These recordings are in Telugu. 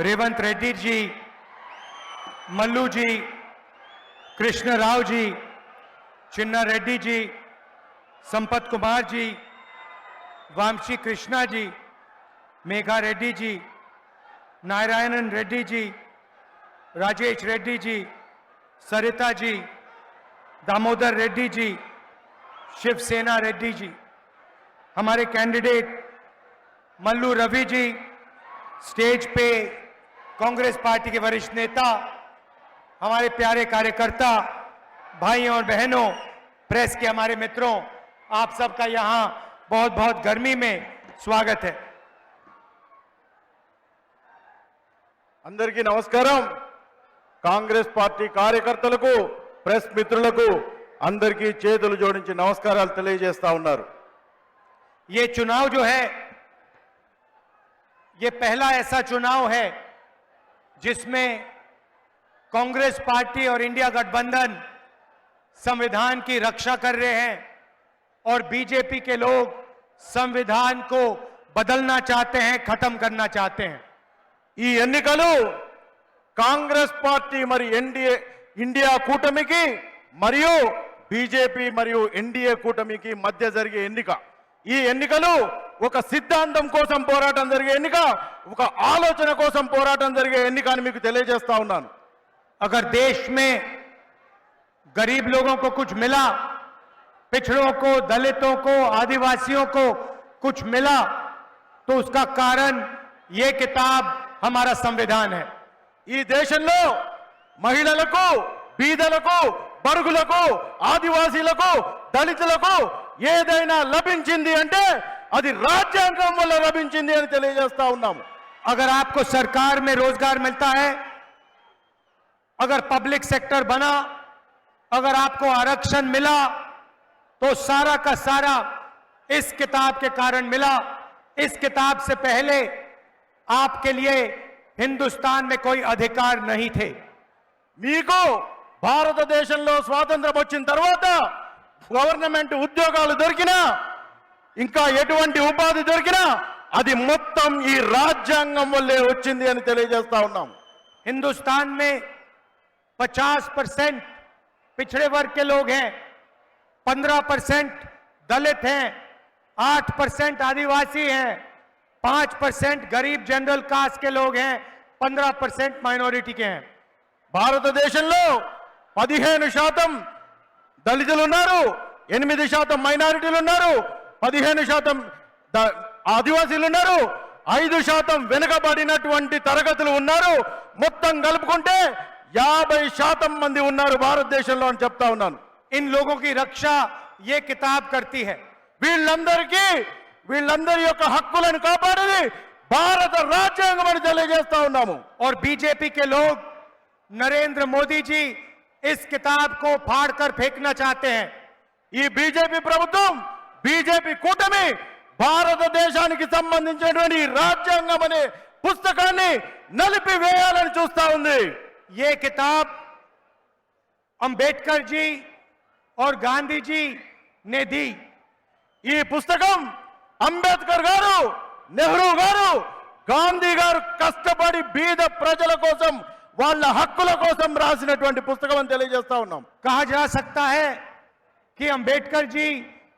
रेवंत रेड्डी जी, मल्लू जी, कृष्ण राव जी, चिन्ना रेड्डी जी, संपत कुमार जी वामशी कृष्णा जी, मेघा रेड्डी जी, नारायणन रेड्डी जी, राजेश रेड्डी जी, सरिता जी, दामोदर रेड्डी जी, शिवसेना रेड्डी जी, हमारे कैंडिडेट मल्लू रवि जी, स्टेज पे कांग्रेस पार्टी के वरिष्ठ नेता हमारे प्यारे कार्यकर्ता भाइयों और बहनों प्रेस के हमारे मित्रों आप सबका यहाँ बहुत बहुत गर्मी में स्वागत है అందరికీ నమస్కారం కాంగ్రెస్ పార్టీ కార్యకర్తలకు ప్రెస్ మిత్రులకు అందరికీ చేతులు జోడించి నమస్కారాలు తెలియజేస్తా ఉన్నారు ये चुनाव जो है ये पहला ऐसा चुनाव है जिसमें कांग्रेस पार्टी और इंडिया गठबंधन संविधान की रक्षा कर रहे हैं और बीजेपी के लोग संविधान को बदलना चाहते हैं खत्म करना चाहते हैं ఈ ఎన్నికలు కాంగ్రెస్ పార్టీ మరి ఎన్డీఏ ఇండియా కూటమికి మరియు బీజేపీ మరియు ఎన్డీఏ కూటమికి మధ్య జరిగే ఎన్నిక ఈ ఎన్నికలు ఒక సిద్ధాంతం కోసం పోరాటం జరిగే ఎన్నిక ఒక ఆలోచన కోసం పోరాటం జరిగే ఎన్నిక అని మీకు తెలియజేస్తా ఉన్నాను अगर देश में गरीब लोगों को कुछ मिला पिछड़ों को दलितों को आदिवासियों को कुछ मिला तो उसका कारण ये किताब हमारा संविधान है ఈ దేశంలో మహిళలకు బీదలకు బరుగులకు ఆదివాసీలకు దళితులకు ఏదైనా లభించింది అంటే అది రాజ్యాంగం వల్ల లభించింది అని తెలియజేస్తా ఉన్నాము अगर आपको सरकार में रोजगार मिलता है अगर पब्लिक सेक्टर बना अगर आपको आरक्षण मिला तो सारा का सारा इस किताब के कारण मिला इस किताब से पहले आपके लिए हिंदुस्तान में कोई अधिकार नहीं थे మీకు భారతదేశంలో స్వాతంత్రం వచ్చిన తర్వాత గవర్నమెంట్ ఉద్యోగాలు దొరికినా ఇంకా ఎటువంటి ఉపాధి దొరికినా అది మొత్తం ఈ రాజ్యాంగం వల్లే వచ్చింది అని తెలియజేస్తా ఉన్నాం हिंदुस्तान में 50 परसेंट पिछड़े वर्ग के लोग हैं 15 परसेंट दलित हैं 8 परसेंट आदिवासी हैं 5 परसेंट गरीब जनरल कास्ट के लोग हैं 15 परसेंट माइनॉरिटी के हैं భారతదేశంలో పదిహేను శాతం దళితులు ఉన్నారు ఎనిమిది శాతం మైనారిటీలు ఉన్నారు పదిహేను శాతం ద- ఆదివాసీలు ఉన్నారు ఐదు శాతం వెనుకబడినటువంటి తరగతులు ఉన్నారు మొత్తం కలుపుకుంటే యాభై శాతం మంది ఉన్నారు భారతదేశంలో అని చెప్తా ఉన్నాను इन लोगों की रक्षा ये किताब करती है వీళ్ళందరికీ వీళ్ళందరి యొక్క హక్కులను కాపాడేది భారత రాజ్యాంగం అని తెలియజేస్తా ఉన్నాము और बीजेपी के लोग नरेंद्र मोदी जी इस किताब को फाड़कर फेंकना चाहते हैं ఈ బీజేపీ ప్రభుత్వం బీజేపీ కూటమి భారతదేశానికి సంబంధించినటువంటి ఈ రాజ్యాంగం అనే పుస్తకాన్ని నలిపి వేయాలని చూస్తా ఉంది ये किताब अंबेडकर जी और गांधी जी ने दी ఈ పుస్తకం అంబేద్కర్ గారు నెహ్రూ గారు గాంధీ గారు కష్టపడి బీద ప్రజల కోసం వాళ్ళ హక్కుల కోసం రాసినటువంటి పుస్తకం అని తెలియజేస్తా ఉన్నాం कहा जा सकता है कि अंबेडकर जी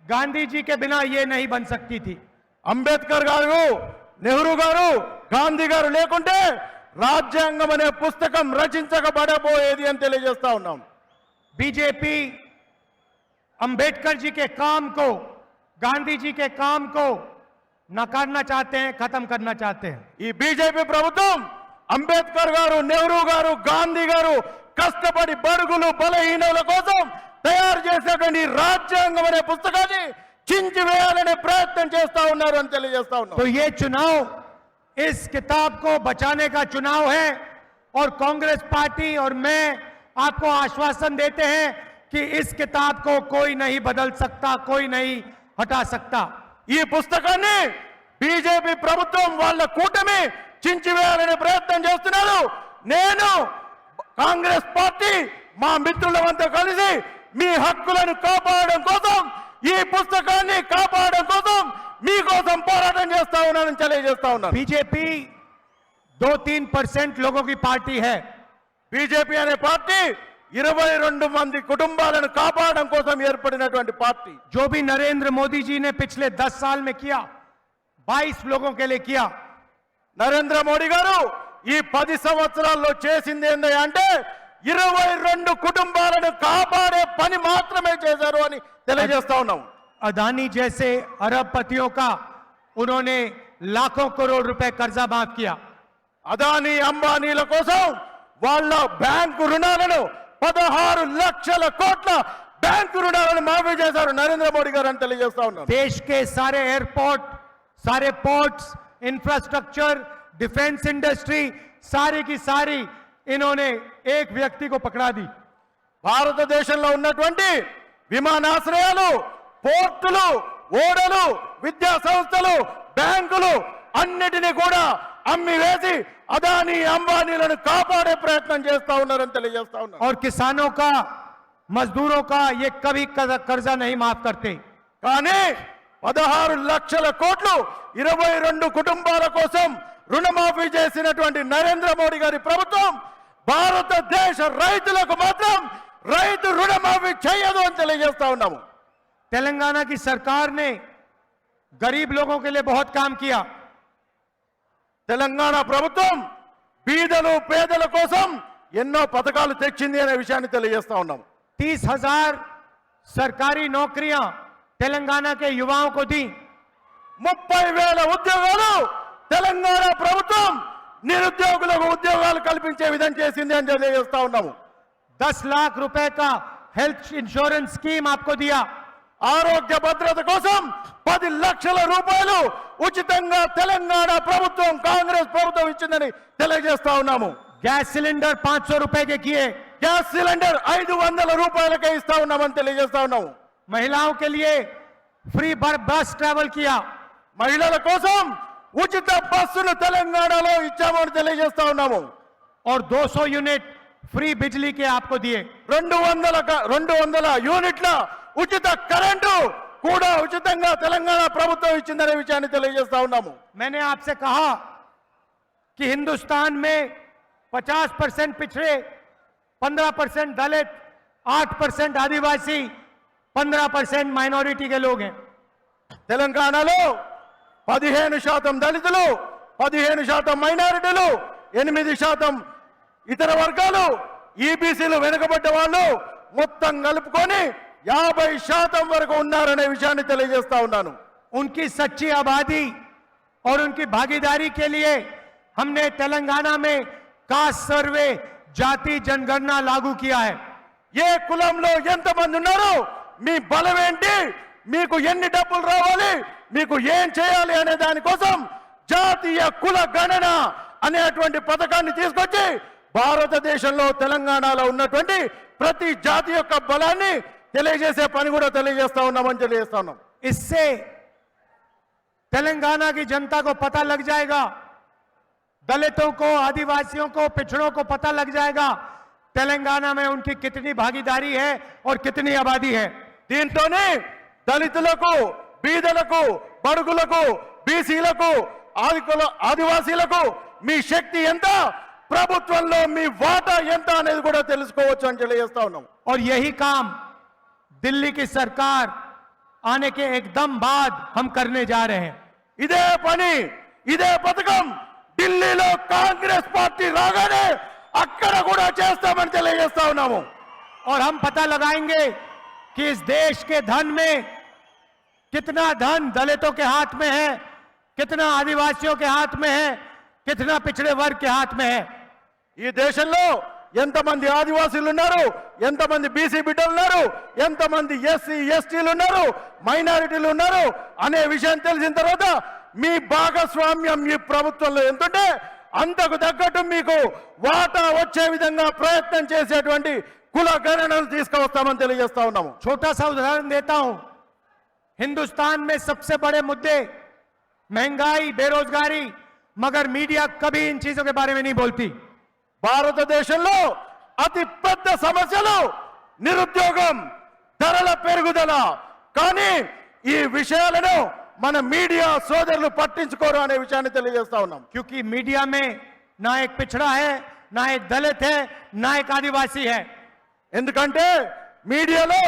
गांधी जी के बिना ये नहीं बन सकती थी అంబేద్కర్ గారు నెహ్రూ గారు గాంధీ గారు లేకుంటే రాజ్యాంగం అనే పుస్తకం రచించకబడబోయేది అని తెలియజేస్తా ఉన్నాం बीजेपी अंबेडकर जी के काम को गांधी जी के काम को नकारना चाहते हैं खत्म करना चाहते हैं ఈ బీజేపీ ప్రభుత్వం అంబేద్కర్ గారు నెహ్రూ గారు గాంధీ గారు కష్టపడి బడుగులు బలహీనుల కోసం తయారు చేసేటువంటి ఈ రాజ్యాంగం అనే పుస్తకాన్ని చించి వేయాలనే ప్రయత్నం చేస్తా ఉన్నారు అని తెలియజేస్తా ఉన్నాం तो ये चुनाव इस किताब को बचाने का चुनाव है और कांग्रेस पार्टी और मैं आपको आश्वासन देते हैं कि इस किताब को कोई नहीं बदल सकता कोई नहीं हटा सकता ఈ పుస్తకాన్ని బీజేపీ ప్రభుత్వం వాళ్ళ కూటమి చించివేయాలని ప్రయత్నం చేస్తున్నారు. నేను కాంగ్రెస్ పార్టీ మా మిత్రులమంతా కలిసి మీ హక్కులను కాపాడడం కోసం ఈ పుస్తకాన్ని కాపాడడం కోసం మీకోసం పోరాటం చేస్తా ఉన్నానని తెలియజేస్తా ఉన్నా బీజేపీ దో తీన్ పర్సెంట్ లోగోకి పార్టీ హే. బీజేపీ అనే పార్టీ ఇరవై రెండు మంది కుటుంబాలను కాపాడడం కోసం ఏర్పడినటువంటి పార్టీ. జోబీ నరేంద్ర మోదీజీ నే పిచ్లే దస్ సాల్ మే కియా బాయిస్ లోగో కే కియా. నరేంద్ర మోడీ గారు ఈ పది సంవత్సరాల్లో చేసింది ఏంది అంటే ఇరవై రెండు కుటుంబాలను కాపాడే పని మాత్రమే చేశారు అని తెలియజేస్తా ఉన్నాం अदानी जैसे अरबपतियों का उन्होंने लाखों करोड़ रुपए कर्जा माफ किया అదానీ అంబానీల కోసం వాళ్ళ బ్యాంకు రుణాలను పదహారు లక్షల కోట్ల బ్యాంకు రుణాలను మాఫీ చేశారు నరేంద్ర మోడీ గారు అని తెలియజేస్తా ఉన్నారు देश के सारे एयरपोर्ट सारे पोर्ट्स इंफ्रास्ट्रक्चर डिफेंस इंडस्ट्री सारी की सारी इन्होंने एक व्यक्ति को पकड़ा दी భారతదేశంలో ఉన్నటువంటి విమానాశ్రయాలు పోర్టులు ఓడలు విద్యా సంస్థలు బ్యాంకులు అన్నిటినీ కూడా అమ్మి వేసి అదానీ అంబానీలను కాపాడే ప్రయత్నం చేస్తా ఉన్నారని తెలియజేస్తా ఉన్నారు और किसानों का मजदूरों का ये कभी कर्जा कर्जा नहीं माफ करते కానీ పదహారు లక్షల కోట్లు ఇరవై రెండు కుటుంబాల కోసం రుణమాఫీ చేసినటువంటి నరేంద్ర మోడీ గారి ప్రభుత్వం భారతదేశ రైతులకు మాత్రం రైతు రుణమాఫీ చేయదు అని తెలియజేస్తా ఉన్నాము तेलंगाना की सरकार ने गरीब लोगों के लिए बहुत काम किया తెలంగాణ ప్రభుత్వం బీదలు పేదల కోసం ఎన్నో పథకాలు తెచ్చింది అనే విషయాన్ని తెలియజేస్తా ఉన్నాం तीस हजार सरकारी नौकरियां तेलंगाना के युवाओं को दी ముప్పై వేల ఉద్యోగాలు తెలంగాణ ప్రభుత్వం నిరుద్యోగులకు ఉద్యోగాలు కల్పించే విధం చేసింది అని తెలియజేస్తా ఉన్నాము दस लाख रुपए का हेल्थ इंश्योरेंस स्कीम आपको दिया ఆరోగ్య భద్రత కోసం పది లక్షల రూపాయలు ఉచితంగా తెలంగాణ ప్రభుత్వం కాంగ్రెస్ ప్రభుత్వం ఇచ్చిందని తెలియజేస్తా ఉన్నాము गैस सिलेंडर पांच सौ रुपए के किए గ్యాస్ సిలిండర్ ఐదు వందల రూపాయలకే ఇస్తా ఉన్నామని తెలియజేస్తా ఉన్నాము महिलाओं के लिए फ्री बर- बस ट्रैवल किया మహిళల కోసం ఉచిత బస్సును తెలంగాణలో ఇచ్చామని తెలియజేస్తా ఉన్నాము और 200 यूनिट फ्री बिजली के आपको दिए రెండు వందల క- రెండు వందల యూనిట్ల ఉచిత కరెంటు కూడా ఉచితంగా తెలంగాణ ప్రభుత్వం ఇచ్చిందనే విషయాన్ని తెలియజేస్తా ఉన్నాము मैंने आपसे कहा कि हिंदुस्तान में 50 परसेंट पिछड़े 15 परसेंट दलित 8 परसेंट आदिवासी 15 परसेंट माइनॉरिटी के लोग हैं తెలంగాణలో పదిహేను శాతం దళితులు పదిహేను శాతం మైనారిటీలు ఎనిమిది శాతం ఇతర వర్గాలు ఈబీసీలు వెనుకబడ్డ వాళ్ళు మొత్తం కలుపుకొని యాభై శాతం వరకు ఉన్నారనే విషయాన్ని తెలియజేస్తా ఉన్నాను उनकी सच्ची आबादी और उनकी भागीदारी के लिए हमने तेलंगाना में कास्ट सर्वे जाति जनगणना लागू किया है ఏ కులంలో ఎంతమంది ఉన్నారు మీ బలం ఏంటి మీకు ఎన్ని డబ్బులు రావాలి మీకు ఏం చేయాలి అనే దానికోసం జాతీయ కుల గణన అనేటువంటి పథకాన్ని తీసుకొచ్చి భారతదేశంలో తెలంగాణలో ఉన్నటువంటి ప్రతి జాతి యొక్క బలాన్ని తెలియజేసే పని కూడా తెలియజేస్తా ఉన్నామని తెలియజేస్తా ఉన్నాం इससे तेलंगाना की जनता को पता लग जाएगा दलितों को आदिवासियों को पिछड़ों को पता लग जाएगा तेलंगाना में उनकी कितनी भागीदारी है और कितनी आबादी है దీంతోనే దళితులకు బీదలకు బడుగులకు బీసీలకు ఆదికుల ఆదివాసీలకు మీ శక్తి ఎంత ప్రభుత్వంలో మీ వాటా ఎంత అనేది కూడా తెలుసుకోవచ్చు అని తెలియజేస్తా ఉన్నాం और यही काम दिल्ली की सरकार आने के एकदम बाद हम करने जा रहे हैं ఇదే పని ఇదే పథకం ఢిల్లీలో కాంగ్రెస్ పార్టీ రాగానే అక్కడ కూడా చేస్తామని తెలియజేస్తా ఉన్నాము और हम पता लगाएंगे कि इस देश के धन में कितना धन दलितों के हाथ में है कितना आदिवासियों के हाथ में है कितना पिछड़े वर्ग के हाथ में है ఈ దేశంలో ఎంతమంది ఆదివాసీలు ఉన్నారు ఎంతమంది బీసీ బిడ్డలు ఉన్నారు ఎంతమంది ఎస్సీ ఎస్టీలు ఉన్నారు మైనారిటీలు ఉన్నారు అనే విషయం తెలిసిన తర్వాత మీ భాగస్వామ్యం ఈ ప్రభుత్వంలో ఎంతుంటే అంతకు తగ్గట్టు మీకు వాటా వచ్చే విధంగా ప్రయత్నం చేసేటువంటి కుల గణనలు తీసుకువస్తామని తెలియజేస్తా ఉన్నాము छोटा सा उदाहरण देता हूं हिंदुस्तान में सबसे बड़े मुद्दे महंगाई बेरोजगारी मगर मीडिया कभी इन चीजों के बारे में नहीं बोलती భారతదేశంలో అతి పెద్ద సమస్యలు నిరుద్యోగం ధరల పెరుగుదల కానీ ఈ విషయాలను మన మీడియా సోదరులు పట్టించుకోరు అనే విషయాన్ని తెలియజేస్తా ఉన్నాం क्योंकि मीडिया में ना एक पिछड़ा है ना एक दलित है ना एक आदिवासी है ఎందుకంటే మీడియాలో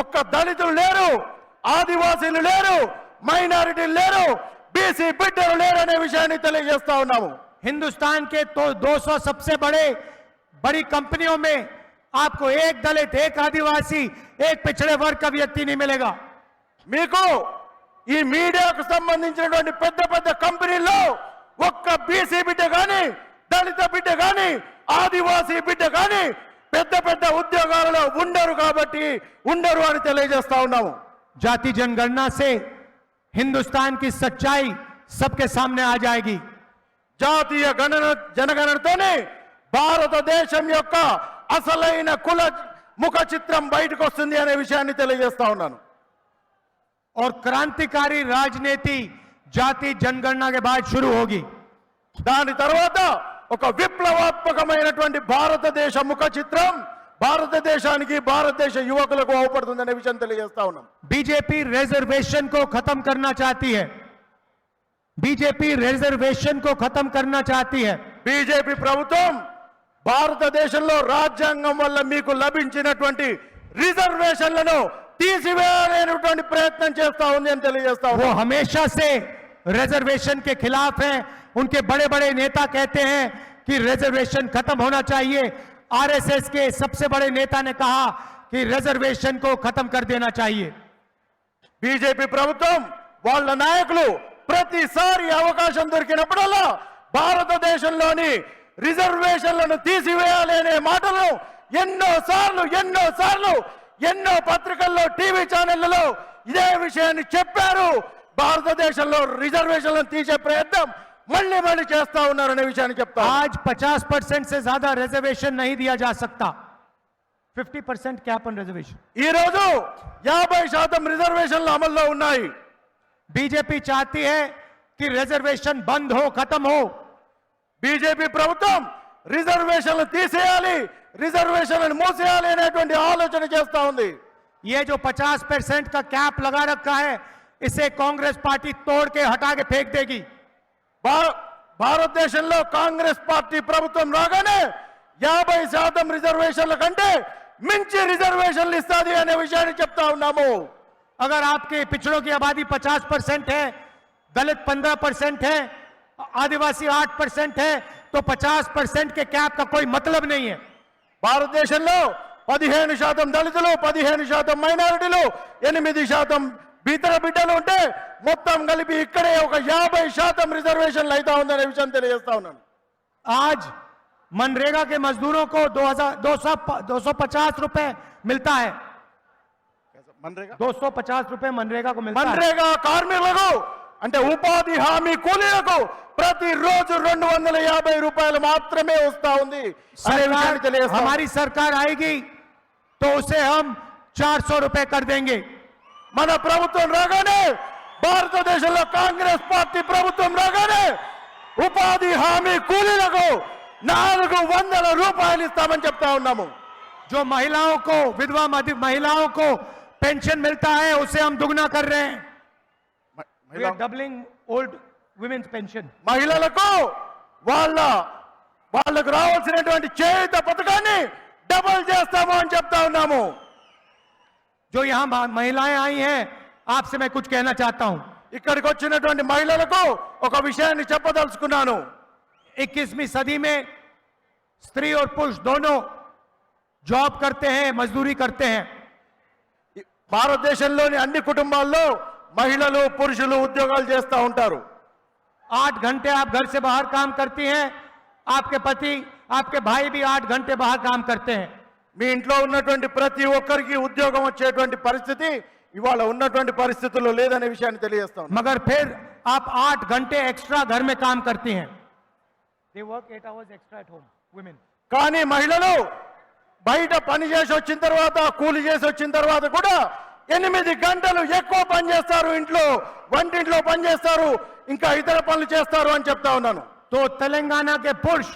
ఒక్క దళితులు లేరు ఆదివాసీలు లేరు మైనారిటీలు లేరు బీసీ బిడ్డలు లేరు అనే విషయాన్ని తెలియజేస్తా ఉన్నాము हिंदुस्तान के तो 200 सबसे बड़े बड़ी कंपनियों में आपको एक दलित एक आदिवासी एक पिछड़े वर्ग का व्यक्ति नहीं मिलेगा మీకు ఈ మీడియాకు సంబంధించినటువంటి పెద్ద పెద్ద కంపెనీల్లో ఒక్క బీసీ బిడ్డ గాని దళిత బిడ్డ గాని ఆదివాసీ బిడ్డ గాని పెద్ద పెద్ద ఉద్యోగాలలో ఉండరు కాబట్టి ఉండరు అని తెలియజేస్తా ఉన్నాము जाति जनगणना से हिंदुस्तान की सच्चाई सबके सामने आ जाएगी జాతీయ గణన జనగణనతోనే భారతదేశం యొక్క అసలైన కుల ముఖ చిత్రం బయటకు వస్తుంది అనే విషయాన్ని తెలియజేస్తా ఉన్నాను और क्रांतिकारी राजनीति जाति जनगणना के बाद शुरू होगी దాని తర్వాత ఒక విప్లవాత్మకమైనటువంటి భారతదేశ ముఖ చిత్రం. భారతదేశానికి భారతదేశ యువకులకు అవపడుతుందనే విషయం తెలియజేస్తా ఉన్నాం. బీజేపీ రిజర్వేషన్ కో ఖతం కర్నా చాతి బీజేపీ రిజర్వేషన్ కో ఖతం కర్నా చాతి హై. బీజేపీ ప్రభుత్వం భారతదేశంలో రాజ్యాంగం వల్ల మీకు లభించినటువంటి రిజర్వేషన్లను తీసివేయలేనటువంటి ప్రయత్నం చేస్తా ఉంది అని తెలియజేస్తా హమేషా సే రిజర్వేషన్ కే ఖిలాఫ్ उनके बड़े बड़े नेता कहते हैं कि रिजर्वेशन खत्म होना चाहिए आरएसएस के सबसे बड़े नेता ने कहा कि रिजर्वेशन को खत्म कर देना चाहिए బీజేపీ ప్రభుత్వం వాళ్ళ నాయకులు ప్రతిసారి అవకాశం దొరికినప్పుడల్లా భారతదేశంలోని రిజర్వేషన్లను తీసివేయాలి అనే మాటలు ఎన్నో సార్లు ఎన్నో సార్లు ఎన్నో పత్రికల్లో టీవీ ఛానళ్లలో ఇదే విషయాన్ని చెప్పారు భారతదేశంలో రిజర్వేషన్లను తీసే ప్రయత్నం మళ్ళీ మళ్ళీ చేస్తా ఉన్నారనే విషయాన్ని చెప్తా आज 50 परसेंट से ज्यादा रिजर्वेशन नहीं दिया जा सकता 50 परसेंट कैप ऑन रिजर्वेशन ఈ రోజు యాభై శాతం రిజర్వేషన్లు అమల్లో ఉన్నాయి बीजेपी चाहती है कि रिजर्वेशन बंद हो खत्म हो బీజేపీ ప్రభుత్వం రిజర్వేషన్లు తీసేయాలి రిజర్వేషన్లను మూసేయాలి అనేటువంటి ఆలోచన చేస్తా ఉంది ये जो 50 परसेंट का कैप लगा रखा है इसे कांग्रेस पार्टी तोड़ के हटा के फेंक देगी భా- భారతదేశంలో కాంగ్రెస్ పార్టీ ప్రభుత్వం రాగానే యాభై శాతం రిజర్వేషన్ల కంటే మించి రిజర్వేషన్లు ఇస్తాది అనే విషయాన్ని చెప్తా ఉన్నాము अगर आपके पिछड़ों की आबादी 50 परसेंट है दलित 15 परसेंट है आदिवासी 8 परसेंट है तो 50 परसेंट के कैप का कोई मतलब नहीं है భారతదేశంలో పదిహేను శాతం దళితులు పదిహేను శాతం మైనారిటీలు ఎనిమిది శాతం ఇతర బిడ్డలు ఉంటే మొత్తం కలిపి ఇక్కడే ఒక యాభై శాతం రిజర్వేషన్లు అయితా ఉందనే విషయం తెలియజేస్తా ఉన్నాను आज मनरेगा के मजदूरों को 2000 200 250 रुपए मिलता है 250 रुपए मनरेगा को मिलता है మన్రేగా కార్మికులకు అంటే ఉపాధి హామీ కూలీలకు ప్రతి రోజు రెండు వందల యాభై రూపాయలు మాత్రమే వస్తా ఉంది అనే విషయాన్ని सरकार తెలియజేస్తా ఉన్నాను. हमारी सरकार आएगी तो उसे हम 400 रुपए कर देंगे మన ప్రభుత్వం రాగానే భారతదేశంలో కాంగ్రెస్ పార్టీ ప్రభుత్వం రాగానే ఉపాధి హామీ కూలీలకు నాలుగు వందల రూపాయలు ఇస్తామని చెప్తా ఉన్నాము जो महिलाओं को विधवा मधि- महिलाओं को पेंशन मिलता है उसे हम दुगना कर रहे हैं We are doubling old women's pension. మహిళలకు వాళ్ళ వాళ్ళకు రావాల్సినటువంటి చేయుత పథకాన్ని డబల్ చేస్తాము అని చెప్తా ఉన్నాము जो यहाँ मा- महिलाएं आई हैं आपसे मैं कुछ कहना चाहता हूं ఇక్కడికి వచ్చినటువంటి మహిళలకు ఒక విషయాన్ని చెప్పదలుచుకున్నాను 21वीं सदी में स्त्री और पुरुष दोनों जॉब करते हैं मजदूरी करते हैं భారతదేశంలోని అన్ని కుటుంబాల్లో మహిళలు పురుషులు ఉద్యోగాలు చేస్తూ ఉంటారు आठ घंटे आप घर से बाहर काम करती हैं आपके पति आपके भाई भी आठ घंटे बाहर काम करते हैं మీ ఇంట్లో ఉన్నటువంటి ప్రతి ఒక్కరికి ఉద్యోగం వచ్చేటువంటి పరిస్థితి ఇవాళ ఉన్నటువంటి పరిస్థితుల్లో లేదనే విషయాన్ని తెలియజేస్తాం మగర్ ఫిర్ ఆప్ ఆట్ గంటే ఎక్స్ట్రా ఘర్ మే కామ్ కర్తీ high they work eight hours extra at home women కానీ మహిళలు బయట పని చేసి వచ్చిన తర్వాత కూలి చేసి వచ్చిన తర్వాత కూడా ఎనిమిది గంటలు ఎక్కువ పని చేస్తారు ఇంట్లో వంటింట్లో పని చేస్తారు ఇంకా ఇతర పనులు చేస్తారు అని చెప్తా ఉన్నాను. తో తెలంగాణకే పురుష్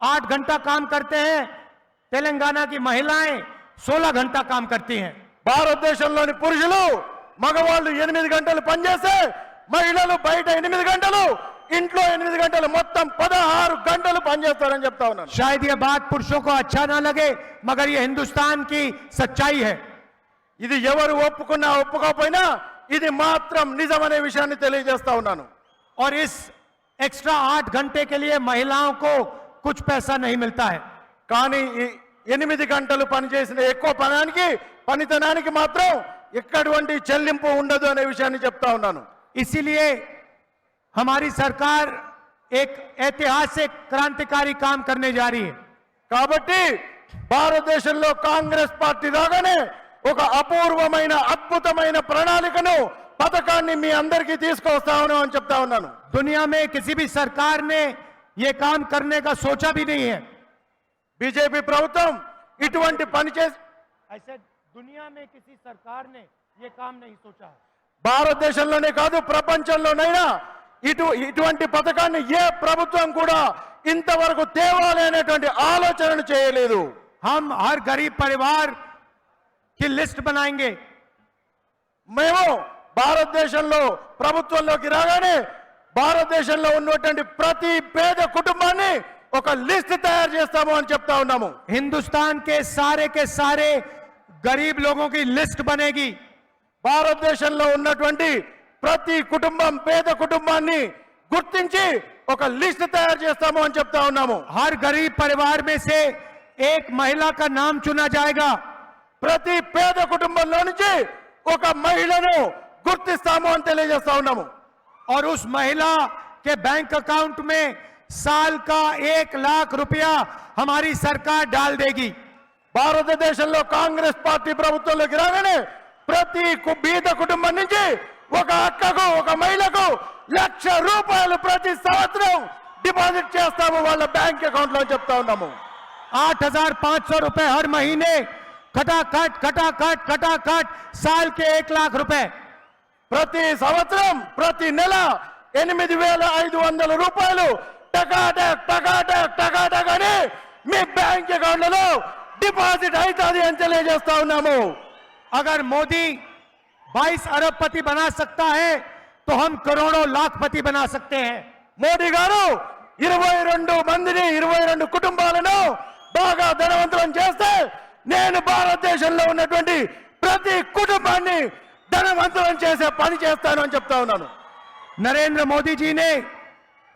ఆట్ గంట కామ్ కర్తే హై तेलंगाना की महिलाएं सोलह घंटा काम करती हैं భారతదేశంలోని పురుషులు మగవాళ్ళు ఎనిమిది గంటలు పనిచేస్తే మహిళలు బయట ఎనిమిది గంటలు ఇంట్లో ఎనిమిది గంటలు మొత్తం పదహారు గంటలు పనిచేస్తారని చెప్తా ఉన్నాను शायद ये बात पुरुषों को अच्छा ना लगे मगर ये हिंदुस्तान की सच्चाई है ఇది ఎవరు ఒప్పుకున్నా ఒప్పుకోకపోయినా ఇది మాత్రం నిజమనే విషయాన్ని తెలియజేస్తా ఉన్నాను और इस एक्स्ट्रा आठ घंटे के लिए महिलाओं को कुछ पैसा नहीं मिलता है కానీ ఈ ఎనిమిది గంటలు పనిచేసిన ఎక్కువ పనానికి పనితనానికి మాత్రం ఎక్కడువంటి చెల్లింపు ఉండదు అనే విషయాన్ని చెప్తా ఉన్నాను. ఇసిలియే హమారీ సర్కార్ ఏక్ ఐతిహాసిక క్రాంతికారి కామ్ కర్నే జారీ. కాబట్టి భారతదేశంలో కాంగ్రెస్ పార్టీ లాగానే ఒక అపూర్వమైన అద్భుతమైన ప్రణాళికను పథకాన్ని మీ అందరికీ తీసుకొస్తాను అని చెప్తా ఉన్నాను. దునియా మే కిసి సర్కార్ నే ఏ కామ్ కర్నే కా సోచా భీ నహీ హై. బీజేపీ ప్రభుత్వం ఇటువంటి పని చేసి భారతదేశంలోనే కాదు ప్రపంచంలోనైనా ఇటు ఇటువంటి పథకాన్ని ఏ ప్రభుత్వం కూడా ఇంతవరకు తేవాలి అనేటువంటి ఆలోచనలు చేయలేదు. హమ్ హర్ గరీబ్ పరివార్కి లిస్ట్ బనాయింగే మేము భారతదేశంలో ప్రభుత్వంలోకి రాగానే భారతదేశంలో ఉన్నటువంటి ప్రతి పేద కుటుంబాన్ని ఒక లిస్ట్ తయారు చేస్తాము అని చెప్తా ఉన్నాము हिंदुस्तान के सारे के सारे गरीब लोगों की लिस्ट बनेगी భారతదేశంలో ఉన్నటువంటి ప్రతి కుటుంబం పేద కుటుంబాన్ని గుర్తించి ఒక లిస్ట్ తయారు చేస్తాము అని చెప్తా ఉన్నాము हर गरीब परिवार में से एक महिला का नाम चुना जाएगा ప్రతి పేద కుటుంబంలో నుంచి ఒక మహిళను గుర్తిస్తాము అని తెలియజేస్తా ఉన్నాము और उस महिला के बैंक अकाउंट में సాల్ కా ఏక్ లాఖ రూపాయ హమారీ సర్కార్ డాల్ దేగి భారతదేశంలో కాంగ్రెస్ పార్టీ ప్రభుత్వంలోకి రాగానే ప్రతి బీద కుటుంబం నుంచి ఒక అక్కకు ఒక మహిళకు లక్ష రూపాయలు ప్రతి సంవత్సరం డిపాజిట్ చేస్తాము వాళ్ళ బ్యాంక్ అకౌంట్లో చెప్తా ఉన్నాము. ఆట్ హజార్ పాంచ్ సో రూపాయ హర్ మహీనే కటాకట్ కటాకట్ కటాకట్ సాల్ కే ఏక్ లాఖ రూపాయ ప్రతి సంవత్సరం ప్రతి నెల ఎనిమిది వేల ఐదు వందల రూపాయలు మీ బ్యాంక్ అకౌంట్లలో డిపాజిట్ అవుతుంది అని తెలియజేస్తా ఉన్నాము. అగర్ మోదీ బాయిస్ అరబ్పతి బనా సక్తా హే తో హమ్ కరోడో లాఖ్పతి బనా సక్తే హే. గారు ఇరవై రెండు మందిని ఇరవై రెండు కుటుంబాలను బాగా ధనవంతులను చేస్తే నేను భారతదేశంలో ఉన్నటువంటి ప్రతి కుటుంబాన్ని ధనవంతులను చేసే పని చేస్తాను అని చెప్తా ఉన్నాను. నరేంద్ర మోదీజీనే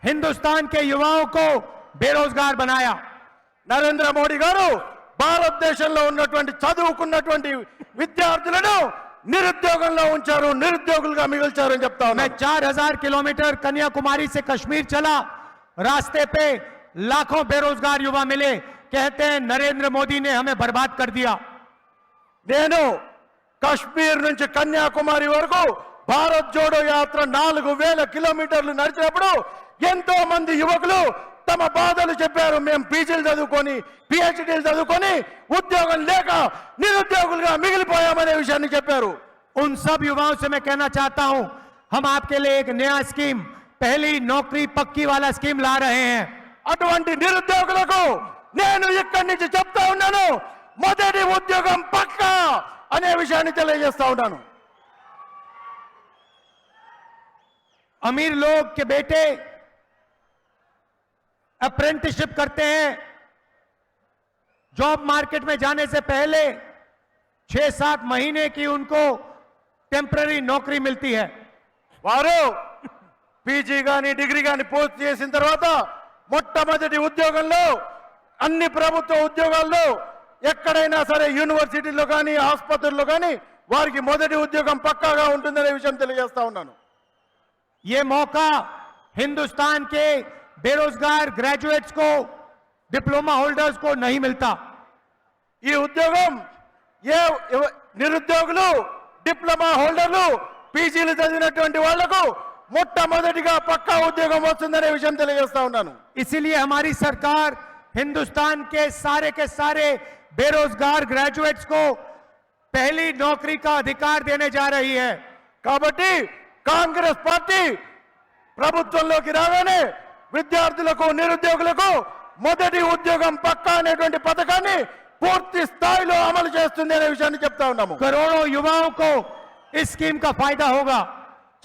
जी ने हिंदुस्तान के युवाओं को बेरोजगार बनाया నరేంద్ర మోడీ గారు భారతదేశంలో ఉన్నటువంటి చదువుకున్నటువంటి విద్యార్థులను నిరుద్యోగంలో ఉంచారు నిరుద్యోగులుగా మిగిల్చారు అని చెప్తా मैं ఉన్నాను चार हजार किलोमीटर कन्याकुमारी से कश्मीर चला रास्ते पे लाखों बेरोजगार युवा मिले कहते हैं नरेंद्र मोदी ने हमें बर्बाद कर दिया నేను కశ్మీర్ నుంచి కన్యాకుమారి వరకు భారత్ జోడో యాత్ర నాలుగు వేల కిలోమీటర్లు నడిచినప్పుడు ఎంతో మంది యువకులు తమ బాధలు చెప్పారు మేము పీజీలు చదువుకొని పిహెచ్డీలు చదువుకొని ఉద్యోగం లేక నిరుద్యోగులుగా మిగిలిపోయామనే విషయాన్ని చెప్పారు उन सब युवाओं से मैं कहना चाहता हूं हम आपके लिए एक नया स्कीम पहली नौकरी पक्की वाला स्कीम ला रहे हैं అటువంటి నిరుద్యోగులకు నేను ఇక్కడి నుంచి చెప్తా ఉన్నాను మొదటి ఉద్యోగం పక్కా అనే విషయాన్ని తెలియజేస్తా ఉన్నాను अमीर लोग के बेटे अप्रेंटिसशिप करते हैं जॉब मार्केट में जाने से पहले छह सात महीने की उनको टेम्पररी नौकरी मिलती है వారు పీజీ కానీ డిగ్రీ కానీ పూర్తి చేసిన తర్వాత మొట్టమొదటి ఉద్యోగంలో అన్ని ప్రభుత్వ ఉద్యోగాల్లో ఎక్కడైనా సరే యూనివర్సిటీలో కానీ ఆసుపత్రుల్లో కానీ వారికి మొదటి ఉద్యోగం పక్కాగా ఉంటుందనే విషయం తెలియజేస్తా ఉన్నాను ये मौका हिंदुस्तान के बेरोजगार ग्रेजुएट्स को डिप्लोमा होल्डर्स को नहीं मिलता ఈ ఉద్యోగం ఏ ఎవ- నిరుద్యోగులు డిప్లొమా హోల్డర్లు పీజీలు చదివినటువంటి వాళ్లకు మొట్టమొదటిగా పక్కా ఉద్యోగం వస్తుందనే విషయం తెలియజేస్తా ఉన్నాను इसीलिए हमारी सरकार हिंदुस्तान के सारे के सारे बेरोजगार ग्रेजुएट्स को पहली नौकरी का अधिकार देने जा रही है కాబట్టి కాంగ్రెస్ పార్టీ ప్రభుత్వంలోకి రాగానే విద్యార్థులకు నిరుద్యోగులకు మొదటి ఉద్యోగం పక్కా అనేటువంటి పథకాన్ని పూర్తి స్థాయిలో అమలు చేస్తుంది అనే విషయాన్ని చెప్తా ఉన్నాము करोड़ों युवाओं को इस स्कीम का फायदा होगा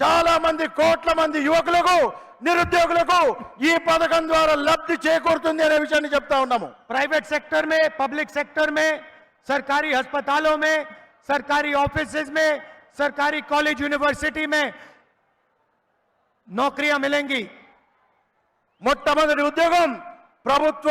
చాలా మంది కోట్ల మంది యువకులకు నిరుద్యోగులకు ఈ పథకం ద్వారా లబ్ధి చేకూరుతుంది అనే విషయాన్ని చెప్తా ఉన్నాము प्राइवेट सेक्टर में पब्लिक सेक्टर में सरकारी अस्पतालों में सरकारी ऑफिसेज में सरकारी कॉलेज यूनिवर्सिटी में नौकरियां मिलेंगी మొట్టమొదటి ఉద్యోగం ప్రభుత్వ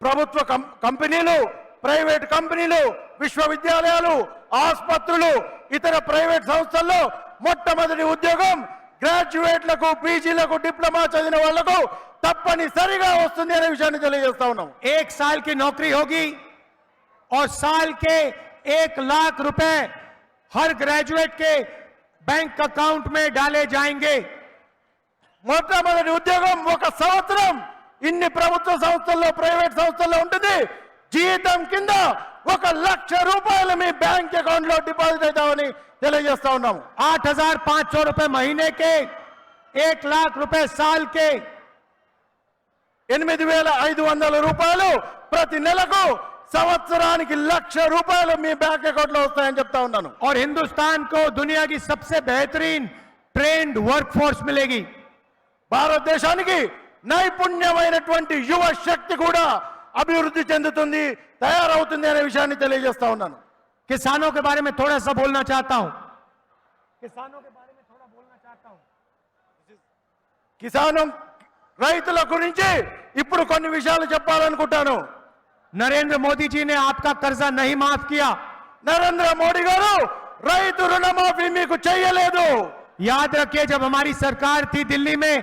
ప్రభుత్వ కం- కంపెనీలు ప్రైవేట్ కంపెనీలు విశ్వవిద్యాలయాలు ఆసుపత్రులు ఇతర ప్రైవేట్ సంస్థల్లో మొట్టమొదటి ఉద్యోగం గ్రాడ్యుయేట్లకు పీజీలకు డిప్లొమా చదివిన వాళ్లకు తప్పనిసరిగా వస్తుంది అనే విషయాన్ని తెలియజేస్తా ఉన్నాం एक साल की नौकरी होगी और साल के एक लाख रुपए हर ग्रेजुएट के बैंक अकाउंट में डाले जाएंगे మొట్టమొదటి ఉద్యోగం ఒక సంవత్సరం ఇన్ని ప్రభుత్వ సంస్థల్లో ప్రైవేట్ సంస్థల్లో ఉంటుంది జీతం కింద ఒక లక్ష రూపాయలు మీ బ్యాంక్ అకౌంట్ లో డిపాజిట్ అవుతామని తెలియజేస్తా ఉన్నాము आठ हजार पांच सौ रुपए महीने के एक लाख रुपए साल के ఎనిమిది వేల ఐదు వందల రూపాయలు ప్రతి నెలకు సంవత్సరానికి లక్ష రూపాయలు మీ బ్యాంక్ అకౌంట్ లో వస్తాయని చెప్తా ఉన్నాను और हिंदुस्तान को दुनिया की सबसे बेहतरीन ट्रेंड वर्कफोर्स मिलेगी భారతదేశానికి నైపుణ్యమైనటువంటి యువ శక్తి కూడా అభివృద్ధి చెందుతుంది తయారవుతుంది అనే విషయాన్ని తెలియజేస్తా ఉన్నాను. కిసానో కే బారే మే థోడా సా బోల్నా కిసానో బారే కిసానం రైతుల గురించి ఇప్పుడు కొన్ని విషయాలు చెప్పాలనుకుంటాను. నరేంద్ర మోదీజీనే ఆప్కా కర్జా నహి మాఫ్ కియా. నరేంద్ర మోడీ గారు రైతు రుణమాఫీ మీకు చెయ్యలేదు. याद रखिए जब हमारी सरकार थी दिल्ली में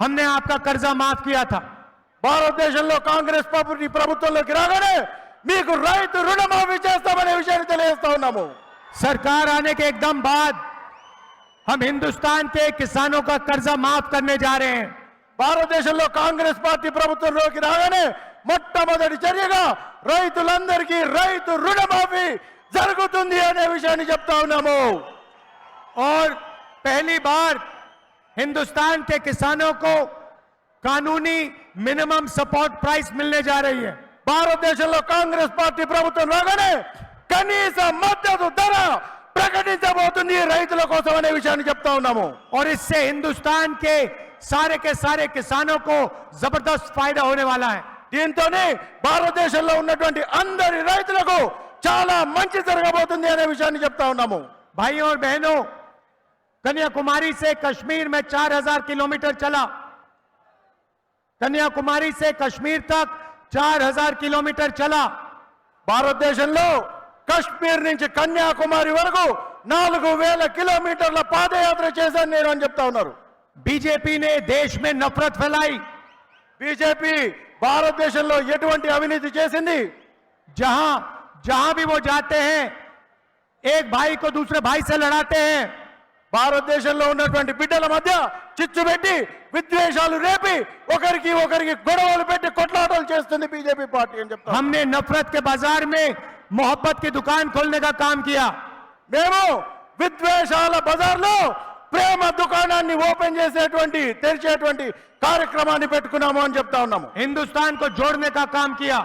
हमने आपका कर्जा माफ किया था భారతదేశంలో కాంగ్రెస్ పార్టీ ప్రభుత్వంలోకి రాగానే మీకు రైతు రుణమాఫీ చేస్తామనే విషయాన్ని తెలియజేస్తా ఉన్నాము सरकार आने के एकदम बाद हम हिंदुस्तान के किसानों का कर्जा माफ करने जा रहे हैं భారతదేశంలో కాంగ్రెస్ పార్టీ ప్రభుత్వంలోకి రాగానే మొట్టమొదటి చర్యగా రైతులందరికీ రైతు రుణమాఫీ జరుగుతుంది అనే విషయాన్ని చెప్తా ఉన్నాము और पहली बार हिंदुस्तान के किसानों को कानूनी मिनिमम सपोर्ट प्राइस मिलने जा रही है భారతదేశంలో కాంగ్రెస్ పార్టీ ప్రభుత్వం రాగానే కనీస మద్దతు ధర ప్రకటించబోతుంది రైతుల కోసం అనే విషయాన్ని చెప్తా ఉన్నాము और इससे हिंदुस्तान के सारे के सारे किसानों को जबरदस्त फायदा होने वाला है దీంతోనే భారతదేశంలో ఉన్నటువంటి అందరి రైతులకు చాలా మంచి జరగబోతుంది అనే విషయాన్ని చెప్తా ఉన్నాము भाइयों और बहनों कन्याकुमारी से कश्मीर में 4000 किलोमीटर चला कन्याकुमारी से कश्मीर तक 4000 किलोमीटर चला భారతదేశంలో కశ్మీర్ నుంచి కన్యాకుమారి వరకు నాలుగు వేల కిలోమీటర్ల పాదయాత్ర చేశాను నేను అని చెప్తా ఉన్నారు बीजेपी ने देश में नफरत फैलाई బీజేపీ భారతదేశంలో ఎటువంటి అవినీతి చేసింది जहां जहां भी वो जाते हैं एक भाई को दूसरे भाई से लड़ाते हैं భారతదేశంలో ఉన్నటువంటి బిడ్డల మధ్య చిచ్చు పెట్టి విద్వేషాలు రేపి ఒకరికి ఒకరికి గొడవలు పెట్టి కొట్లాటలు చేస్తుంది బీజేపీ పార్టీ అని చెప్తా हमने नफरत के बाजार में मोहब्बत की दुकान खोलने का काम किया మేము విద్వేషాల బజార్లో ప్రేమ దుకాణాన్ని ఓపెన్ చేసేటువంటి తెరిచేటువంటి కార్యక్రమాన్ని పెట్టుకున్నాము అని చెప్తా ఉన్నాము हिंदुस्तान को जोड़ने का काम किया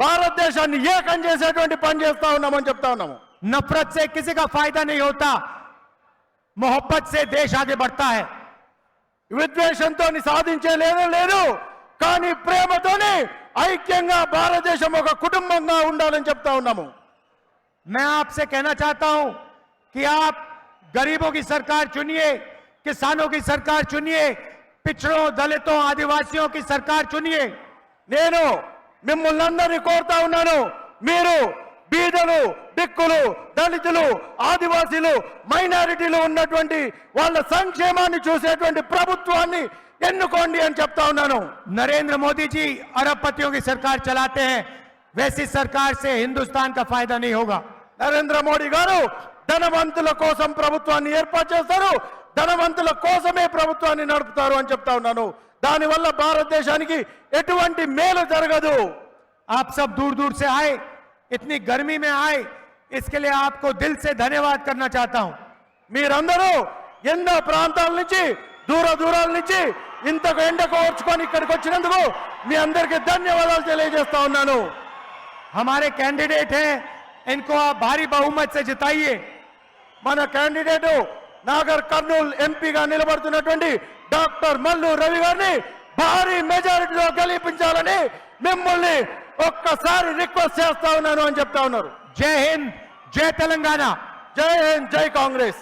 భారతదేశాన్ని ఏకం చేసేటువంటి పని చేస్తా ఉన్నామని చెప్తా ఉన్నాము नफरत से किसी का फायदा नहीं होता मोहब्बत से देश आगे बढ़ता है విద్వేషంతో సాధించే లేదు లేదు కానీ ప్రేమతోనే ఐక్యంగా భారతదేశం ఒక కుటుంబంగా ఉండాలని చెప్తా ఉన్నాము मैं आपसे कहना चाहता हूं कि आप गरीबों की सरकार चुनिए किसानों की सरकार चुनिए पिछड़ों दलितों आदिवासियों की सरकार चुनिए నేను మిమ్మల్ని అందరినీ కోరుతా ఉన్నాను మీరు బీదలు దిక్కులు దళితులు ఆదివాసీలు మైనారిటీలు ఉన్నటువంటి వాళ్ళ సంక్షేమాన్ని చూసేటువంటి ప్రభుత్వాన్ని ఎన్నుకోండి అని చెప్తా ఉన్నాను नरेंद्र मोदी जी अरबपतियों की सरकार चलाते हैं वैसी सरकार से हिंदुस्तान का फायदा नहीं होगा నరేంద్ర మోడీ గారు ధనవంతుల కోసం ప్రభుత్వాన్ని ఏర్పాటు చేస్తారు ధనవంతుల కోసమే ప్రభుత్వాన్ని నడుపుతారు అని చెప్తా ఉన్నాను దానివల్ల భారతదేశానికి ఎటువంటి మేలు జరగదు आप सब दूर दूर से आए इतनी गर्मी में आए इसके लिए आपको दिल से धन्यवाद करना चाहता हूं మీరందరూ ఎన్నో ప్రాంతాల నుంచి దూర దూరాల నుంచి ఇంతకు ఎండకు ఓర్చుకొని ఇక్కడికి వచ్చినందుకు మీ అందరికీ ధన్యవాదాలు తెలియజేస్తా ఉన్నాను हमारे कैंडिडेट हैं इनको आप भारी बहुमत से जिताइए మన క్యాండిడేట్ నాగర్ కర్నూల్ ఎంపీగా నిలబడుతున్నటువంటి డాక్టర్ మల్లు రవి గారిని భారీ మెజారిటీలో గెలిపించాలని మిమ్మల్ని ఒక్కసారి రిక్వెస్ట్ చేస్తా ఉన్నాను అని చెప్తా ఉన్నారు జై హింద్ జై తెలంగాణ జై హింద్ జై కాంగ్రెస్.